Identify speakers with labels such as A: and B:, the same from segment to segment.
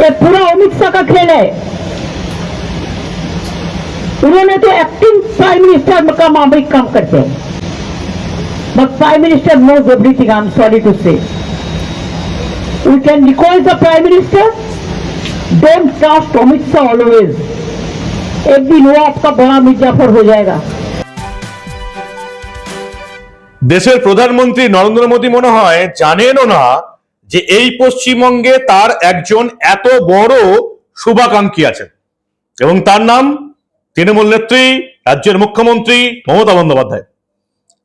A: ये पूरा अमित शाह का खेल है उन्होंने तो एक्टिंग प्राइम मिनिस्टर का मामले काम करते हैं but prime minister knows everything i'm sorry to say we can recall the prime minister don't trust Amit Shah always एक दिन वो आपका बड़ा मिर्जाफर हो जाएगा
B: দেশের প্রধানমন্ত্রী নরেন্দ্র মোদী মনে হয় জানেনও না যে এই পশ্চিমবঙ্গে তার একজন এত বড় শুভাকাঙ্ক্ষী আছেন। এবং তার নাম তৃণমূল নেত্রী, রাজ্যের মুখ্যমন্ত্রী মমতা বন্দ্যোপাধ্যায়।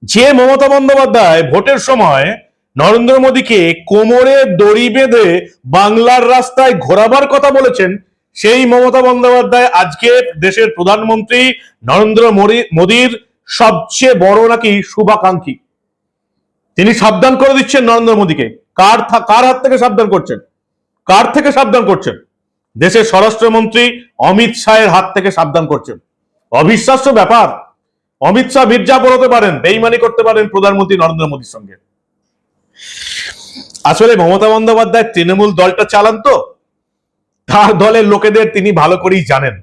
B: যে মমতা বন্দ্যোপাধ্যায় ভোটের সময় নরেন্দ্র মোদীকে কোমরে দড়ি বেঁধে বাংলার রাস্তায় ঘোরাবার কথা বলেছেন, সেই মমতা বন্দ্যোপাধ্যায় আজকে দেশের প্রধানমন্ত্রী নরেন্দ্র মোদী- মোদীর সবচেয়ে বড় নাকি শুভাকাঙ্ক্ষী। তিনি সাবধান করে দিচ্ছেন নরেন্দ্র মোদীকে। কার কার হাত থেকে সাবধান করছেন? কার থেকে সাবধান করছেন? দেশের স্বরাষ্ট্রমন্ত্রী অমিত শাহের হাত থেকে সাবধান করছেন। অবিশ্বাস্য ব্যাপার। অমিত শাহ মির্জাপুর হতে পারেন, বেইমানি করতে পারেন প্রধানমন্ত্রী নরেন্দ্র মোদীর সঙ্গে। আসলে মমতা বন্দ্যোপাধ্যায় তৃণমূল দলটা চালান তো। তার দলের লোকেদের তিনি ভালো করেই জানেন।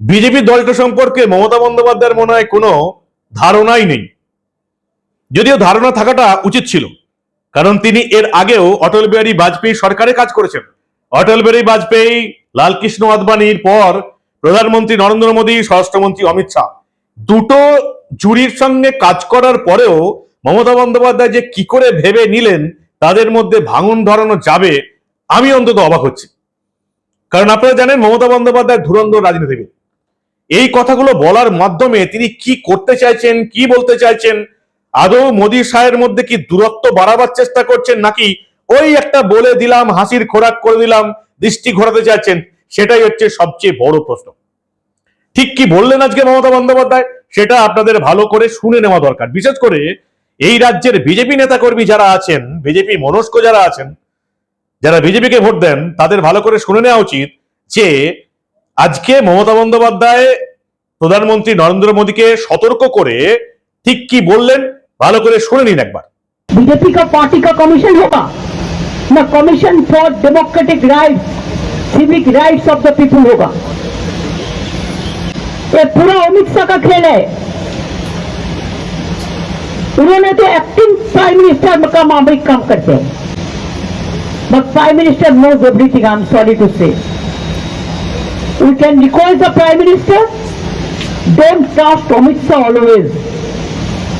B: বিজেপি দলটা সম্পর্কে মমতা বন্দ্যোপাধ্যায়ের মনে হয় কোনো ধারণাই নেই। যদিও ধারণা থাকাটা উচিত ছিল, কারণ তিনি এর আগেও অটল বিহারী বাজপেয়ী সরকারে কাজ করেছেন। অটল বিহারী বাজপেয়ী, লালকৃষ্ণ আদবানির পর প্রধানমন্ত্রী নরেন্দ্র মোদী, স্বরাষ্ট্রমন্ত্রী অমিত শাহ। দুটো জুরির সঙ্গে কাজ করার পরেও মমতা বন্দ্যোপাধ্যায় যে কি করে ভেবে নিলেন, তাদের মধ্যে ভাঙন ধরানো যাবে, আমি অন্তত অবাক হচ্ছি। কারণ আপনারা জানেন, মমতা বন্দ্যোপাধ্যায় ধুরন্ধর রাজনীতিবিদ। এই কথাগুলো বলার মাধ্যমে তিনি কি করতে চাইছেন, কি বলতে চাইছেন আদৌ মোদী সাহের মধ্যে কি দূরত্ব বাড়াবার চেষ্টা করছেন নাকি ওই একটা বলে দিলাম, হাসির খোরাক করে দিলাম, দৃষ্টি ঘোরাতে চাইছেন? সেটাই হচ্ছে সবচেয়ে বড় প্রশ্ন। ঠিক কি বললেন আজকে মমতা বন্দ্যোপাধ্যায়? সেটা আপনাদের ভালো করে শুনে নেওয়া দরকার। বিশেষ করে এই রাজ্যের বিজেপি নেতাকর্মী যারা আছেন, বিজেপি মনস্ক যারা আছেন, যারা বিজেপিকে ভোট দেন, তাদের ভালো করে শুনে নেওয়া উচিত যে আজকে মমতা বন্দ্যোপাধ্যায় প্রধানমন্ত্রী নরেন্দ্র মোদীকে সতর্ক করে ঠিক কি বললেন ভালো করে শুনে নিন একবার
A: बीजेपी का पार्टी का कमीशन होगा न commission for democratic rights civic rights of the people होगा ये पूरा अमित शाह का खेल है उन्होंने तो एक्टिंग प्राइम मिनिस्टर का मामले काम करते हैं but prime minister knows everything i'm sorry to say we can recall the prime minister don't trust amit shah always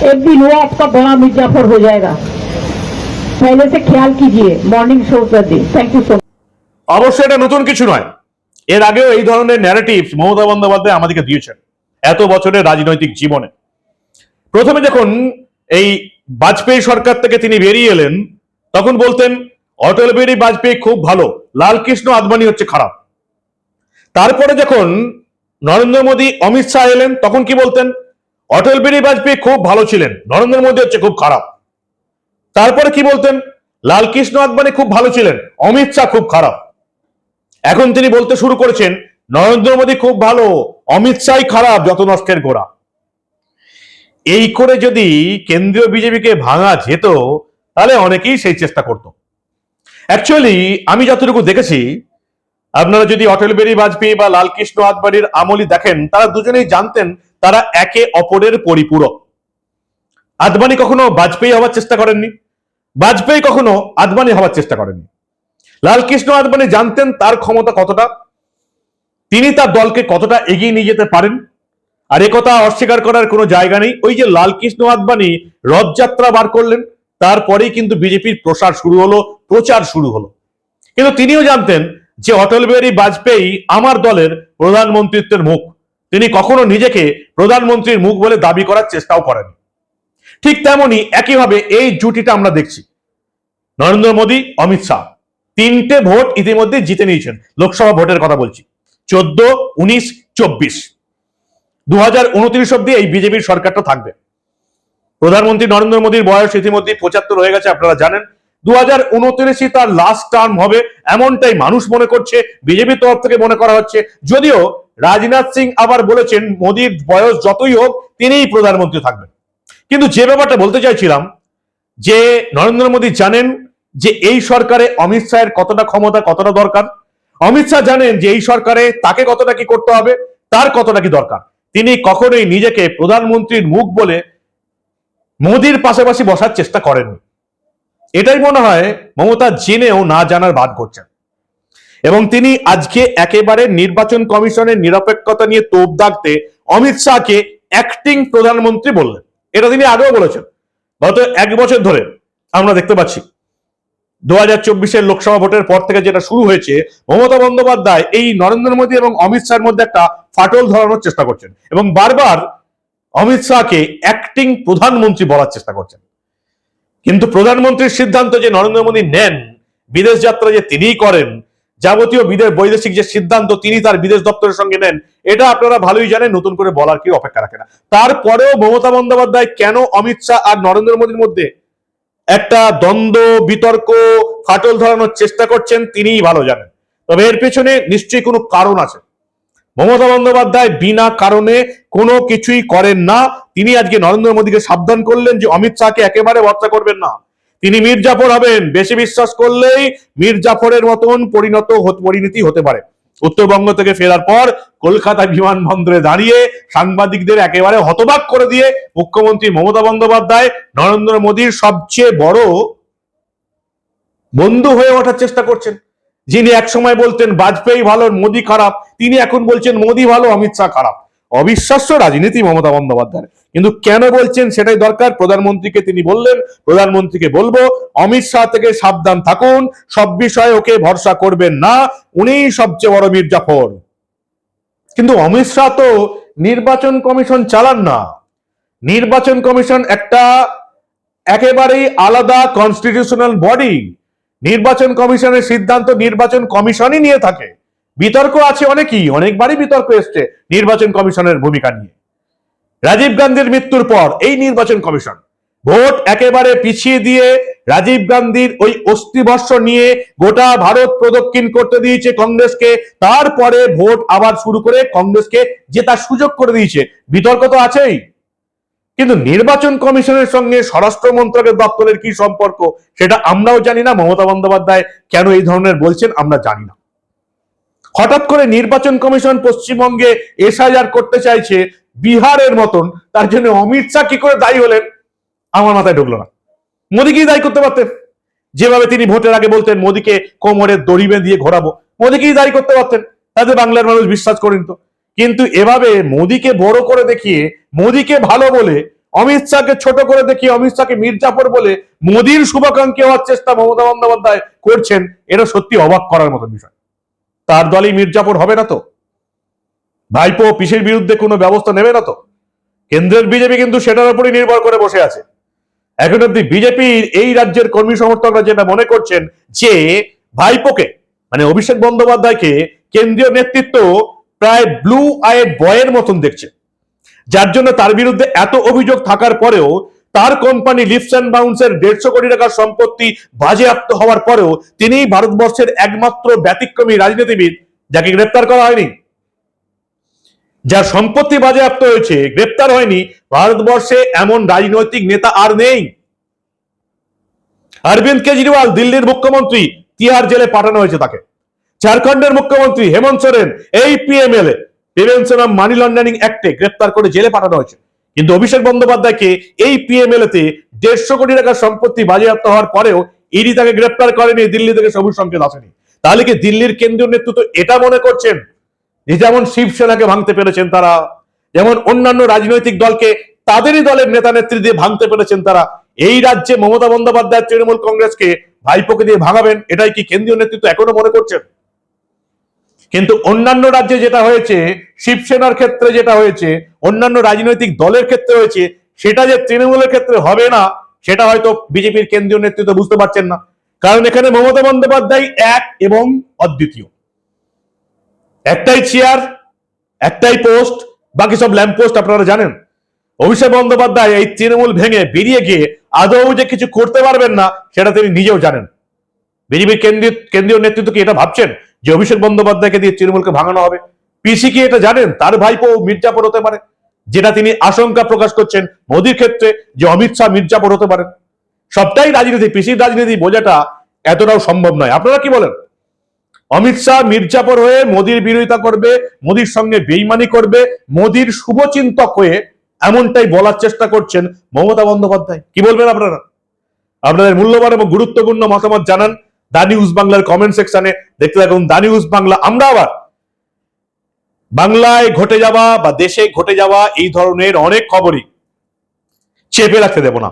A: एक दिन वो आपका बड़ा मिर्जाफर हो जाएगा पहले से ख्याल कीजिए मॉर्निंग शो कर दी थैंक यू सो
B: অবশ্যই এটা নতুন কিছু নয় এর আগেও এই ধরনের ন্যারেটিভ মমতা বন্দ্যোপাধ্যায় আমাদেরকে দিয়েছেন এত বছরের রাজনৈতিক জীবনে প্রথমে যখন এই বাজপেয়ী সরকার থেকে তিনি বেরিয়ে এলেন তখন বলতেন অটল বিহারী বাজপেয়ী খুব ভালো লালকৃষ্ণ আদবানি হচ্ছে খারাপ তারপরে যখন নরেন্দ্র মোদী অমিত শাহ এলেন তখন কি বলতেন অটল বিহারী বাজপেয়ী খুব ভালো ছিলেন, নরেন্দ্র মোদী হচ্ছে খুব খারাপ। তারপরে কি বলতেন? লালকৃষ্ণ আদবানি খুব ভালো ছিলেন, অমিত শাহ খুব খারাপ। এখন তিনি বলতে শুরু করেছেন, নরেন্দ্র মোদী খুব ভালো, অমিত শাহ খারাপ, যত নষ্টের গোড়া। এই করে যদি কেন্দ্রীয় বিজেপিকে ভাঙা যেত, তাহলে অনেকেই সেই চেষ্টা করত। অ্যাকচুয়ালি আমি যতটুকু দেখেছি, আপনারা যদি অটল বিহারী বাজপেয়ী বা লালকৃষ্ণ আদবানির আমলি দেখেন, তারা দুজনেই জানতেন তারা একে অপরের পরিপূরক। আদবানি কখনো বাজপেয়ী হওয়ার চেষ্টা করেননি। বাজপেয়ী কখনো আদবানি হওয়ার চেষ্টা করেননি। লালকৃষ্ণ আদবানি জানতেন তার ক্ষমতা কতটা। তিনি তার দলকে কতটা এগিয়ে নিয়ে যেতে পারেন। আর একথা অস্বীকার করার কোনো জায়গা নেই। ওই যে লালকৃষ্ণ আদবানি রথযাত্রা বার করলেন, তারপরেই কিন্তু বিজেপির প্রসার শুরু হলো, প্রচার শুরু হলো। কিন্তু তিনিও জানতেন যে অটল বিহারী বাজপেয়ী আমার দলের প্রধানমন্ত্রিত্বের মুখ। তিনি কখনো নিজেকে প্রধানমন্ত্রীর মুখ বলে দাবি করার চেষ্টাও করেন ঠিক তেমনি একইভাবে এই জুটিটা আমরা দেখছি। নরেন্দ্র মোদী, অমিত শাহ তিনটে ভোট ইতিমধ্যে জিতে নিয়েছেন, লোকসভা ভোটের কথা বলছি। চোদ্দ, উনিশ, চব্বিশ। দু হাজার উনত্রিশ অব্দি এই বিজেপির সরকারটা থাকবে। প্রধানমন্ত্রী নরেন্দ্র মোদীর বয়স ইতিমধ্যে পঁচাত্তর হয়ে গেছে, আপনারা জানেন। দু হাজার উনত্রিশই তার লাস্ট টার্ম হবে, এমনটাই মানুষ মনে করছে, বিজেপির তরফ থেকে মনে করা হচ্ছে। যদিও রাজনাথ সিং আবার বলেছেন, মোদীর বয়স যতই হোক তিনিই প্রধানমন্ত্রী থাকবেন। কিন্তু যে ব্যাপারটা বলতে চাইছিলাম, যে নরেন্দ্র মোদী জানেন যে এই সরকারে অমিত শাহের কতটা ক্ষমতা, কতটা দরকার। অমিত শাহ জানেন যে এই সরকারে তাকে কতটা কি করতে হবে, তার কতটা কি দরকার। তিনি কখনোই নিজেকে প্রধানমন্ত্রীর মুখ বলে মোদির পাশাপাশি বসার চেষ্টা করেননি। এটাই মনে হয় মমতা জেনেও না জানার বাদ করছেন। এবং তিনি আজকে একেবারে নির্বাচন কমিশনের নিরপেক্ষতা নিয়ে তোপ দাগতে অমিত শাহকে অ্যাক্টিং প্রধানমন্ত্রী বললেন। এটা তিনি আগেও বলেছেন। গত এক বছর ধরে আমরা দেখতে পাচ্ছি। দু হাজার চব্বিশের লোকসভা ভোটের পর থেকে যেটা শুরু হয়েছে, মমতা বন্দ্যোপাধ্যায় এই নরেন্দ্র মোদী এবং অমিত শাহের মধ্যে একটা ফাটল ধরানোর চেষ্টা করছেন এবং বারবার অমিত শাহকে অ্যাক্টিং প্রধানমন্ত্রী বলার চেষ্টা করছেন। কিন্তু প্রধানমন্ত্রীর সিদ্ধান্ত যে নরেন্দ্র মোদী নেন, বিদেশ যাত্রা যে তিনিই করেন যাবতীয় বিদেশ বৈদেশিক যে সিদ্ধান্ত তিনি তার বিদেশ দপ্তরের সঙ্গে নেন, এটা আপনারা ভালোই জানেন, নতুন করে বলার কি অপেক্ষা রাখে না। তারপরেও মমতা বন্দ্যোপাধ্যায় কেন অমিত শাহ আর নরেন্দ্র মোদীর মধ্যে একটা দ্বন্দ্ব, বিতর্ক, ফাটল ধরানোর চেষ্টা করছেন তিনিই ভালো জানেন। তবে এর পেছনে নিশ্চয়ই কোনো কারণ আছে। মমতা বন্দ্যোপাধ্যায় বিনা কারণে কোনো কিছুই করেন না। তিনি আজকে নরেন্দ্র মোদীকে সাবধান করলেন যে অমিত শাহকে একেবারে ভরসা করবেন না। তিনি মির্জাফর হবেন। বেশি বিশ্বাস করলেই মির্জাফরের মতন পরিণত পরিণতি হতে পারে। উত্তরবঙ্গ থেকে ফেরার পর কলকাতা বিমানবন্দরে দাঁড়িয়ে সাংবাদিকদের একেবারে হতবাক করে দিয়ে মুখ্যমন্ত্রী মমতা বন্দ্যোপাধ্যায়, নরেন্দ্র মোদীর সবচেয়ে বড় বন্ধু হয়ে ওঠার চেষ্টা করছেন। যিনি একসময় বলতেন, বাজপেয়ী ভালো, মোদী খারাপ। তিনি এখন বলছেন, মোদী ভালো, অমিত শাহ খারাপ। অবিশ্বাস্য রাজনীতি মমতা বন্দ্যোপাধ্যায় কিন্তু কেন বলছেন সেটাই দরকার? প্রধানমন্ত্রীকে তিনি বললেন, প্রধানমন্ত্রীকে বলব, অমিত শাহ থেকে সাবধান থাকুন, সব বিষয়ে ওকে ভরসা করবেন না, উনিই সবচেয়ে বড় মির্জাফর কিন্তু অমিত শাহ তো নির্বাচন কমিশন চালান না। নির্বাচন কমিশন একটা একেবারেই আলাদা কনস্টিটিউশনাল বডি নির্বাচন কমিশনের সিদ্ধান্ত নির্বাচন কমিশনই নিয়ে থাকে। বিতর্ক আছে অনেকই, অনেকবারই বিতর্ক এসছে নির্বাচন কমিশনের ভূমিকা নিয়ে। রাজীব গান্ধীর মৃত্যুর পর এই নির্বাচন কমিশন ভোট একেবারে পিছিয়ে দিয়ে রাজীব গান্ধীর ওই অস্থিবর্ষ নিয়ে গোটা ভারত প্রদক্ষিণ করতে দিয়েছে কংগ্রেসকে। তারপরে ভোট আবার শুরু করে কংগ্রেসকে জেতার সুযোগ করে দিয়েছে। বিতর্ক তো আছেই। কিন্তু নির্বাচন কমিশনের সঙ্গে স্বরাষ্ট্র মন্ত্রকের দপ্তরের কি সম্পর্ক সেটা আমরাও জানি না। মমতা বন্দ্যোপাধ্যায় কেন এই ধরনের বলছেন আমরা জানি না। হঠাৎ করে নির্বাচন কমিশন পশ্চিমবঙ্গে এসআইআর করতে চাইছে বিহারের মতন, তার জন্য অমিত শাহ কি করে দায়ী হলেন, আমার মাথায় ঢুকলো না। মোদীকেই দায়ী করতে পারতেন। যেভাবে তিনি ভোটের আগে বলতেন, মোদীকে কোমরে দড়ি দিয়ে ঘোরাবো। মোদীকেই দায়ী করতে পারতেন। তাতে বাংলার মানুষ বিশ্বাস করেন তো। কিন্তু এভাবে মোদীকে বড় করে দেখিয়ে, মোদীকে ভালো বলে, অমিত শাহকে ছোট করে দেখিয়ে, অমিত শাহকে মির্জাফর বলে মোদীর শুভাকাঙ্ক্ষী হওয়ার চেষ্টা মমতা বন্দ্যোপাধ্যায় করছেন, এটা সত্যি অবাক করার মতো বিষয়। তার দলই মির্জাফর হবে না তো? ভাইপো পিসের বিরুদ্ধে কোনো ব্যবস্থা নেবে না তো? কেন্দ্রের বিজেপি কিন্তু সেটার উপরই নির্ভর করে বসে আছে। এখন অব্দি বিজেপি এই রাজ্যের কর্মী সমর্থকরা যেটা মনে করছেন যে ভাইপোকে মানে অভিষেক বন্দ্যোপাধ্যায়কে কেন্দ্রীয় নেতৃত্ব প্রায় ব্লু আইড বয়ের মতন দেখছে। যার জন্য তার বিরুদ্ধে এত অভিযোগ থাকার পরেও তার কোম্পানি লিপস অ্যান্ড বাউন্সের দেড়শো কোটি টাকার সম্পত্তি বাজেয়াপ্ত হওয়ার পরেও তিনি ভারতবর্ষের একমাত্র ব্যতিক্রমী রাজনীতিবিদ, যাকে গ্রেপ্তার করা হয়নি। যার সম্পত্তি বাজেয়াপ্ত হয়েছে, গ্রেপ্তার হয়নি, ভারতবর্ষে এমন রাজনৈতিক নেতা আর নেই। অরবিন্দ কেজরিওয়াল, দিল্লির মুখ্যমন্ত্রী, তিহার জেলে পাঠানো হয়েছে তাকে। ঝাড়খণ্ডের মুখ্যমন্ত্রী হেমন্ত সোরেন, এই PMLA prevention of money laundering অ্যাক্টে গ্রেপ্তার করে জেলে পাঠানো হয়েছে। কিন্তু অভিষেক বন্দ্যোপাধ্যায়কে এই পিএমএলএ তে দেড়শো কোটি টাকার সম্পত্তি বাজেয়াপ্ত হওয়ার পরেও ইডি তাকে গ্রেপ্তার করেনি, দিল্লি থেকে সবুজ সংকেত আসেনি। তাহলে কি দিল্লির কেন্দ্রীয় নেতৃত্ব এটা মনে করছেন? যেমন শিবসেনাকে ভাঙতে পেরেছেন তারা, যেমন অন্যান্য রাজনৈতিক দলকে তাদেরই দলের নেতা নেত্রী দিয়ে ভাঙতে পেরেছেন তারা, এই রাজ্যে মমতা বন্দ্যোপাধ্যায় তৃণমূল কংগ্রেসকে ভাইপোকে দিয়ে ভাঙাবেন, এটাই কি কেন্দ্রীয় নেতৃত্ব এখনও মনে করছেন? কিন্তু অন্যান্য রাজ্যে যেটা হয়েছে শিবসেনার ক্ষেত্রে যেটা হয়েছে, অন্যান্য রাজনৈতিক দলের ক্ষেত্রে হয়েছে, সেটা যে তৃণমূলের ক্ষেত্রে হবে না, সেটা হয়তো বিজেপির কেন্দ্রীয় নেতৃত্ব বুঝতে পারছেন না। কারণ এখানে মমতা বন্দ্যোপাধ্যায় এক এবং অদ্বিতীয়। একটাই চেয়ার একটাই পোস্ট বাকি সব ল্যাম্প পোস্ট আপনারা জানেন। অভিষেক বন্দ্যোপাধ্যায় এই তৃণমূল ভেঙে বেরিয়ে গিয়ে আদৌ যে কিছু করতে পারবেন না, সেটা তিনি নিজেও জানেন। বিজেপির কেন্দ্রীয় কেন্দ্রীয় নেতৃত্ব কি এটা ভাবছেন যে অভিষেক বন্দ্যোপাধ্যায়কে দিয়ে তৃণমূলকে ভাঙানো হবে? পিসি কি এটা জানেন? তার ভাইপো মির্জাপুর হতে পারে, যেটা তিনি আশঙ্কা প্রকাশ করছেন মোদীর ক্ষেত্রে যে অমিত শাহ মির্জাপুর হতে পারে সবটাই রাজনীতি, পিসির রাজনীতি বোঝাটা এতটাও সম্ভব নয়। আপনারা কি বলেন? অমিত শাহ মির্জাপুর হয়ে মোদির বিরোধিতা করবে, মোদির সঙ্গে বেইমানি করবে, মোদির শুভচিন্তক হয়ে এমনটাই বলার চেষ্টা করছেন মমতা বন্দ্যোপাধ্যায়। কি বলবেন আপনারা? আপনাদের মূল্যবান এবং গুরুত্বপূর্ণ মতামত জানান দা নিউজ বাংলার কমেন্ট সেকশনে। দেখতে থাকুন দা নিউজ বাংলা। আমরা আবার বাংলায় ঘটে যাওয়া বা দেশে ঘটে যাওয়া এই ধরনের অনেক খবরই চেপে রাখতে দেব না।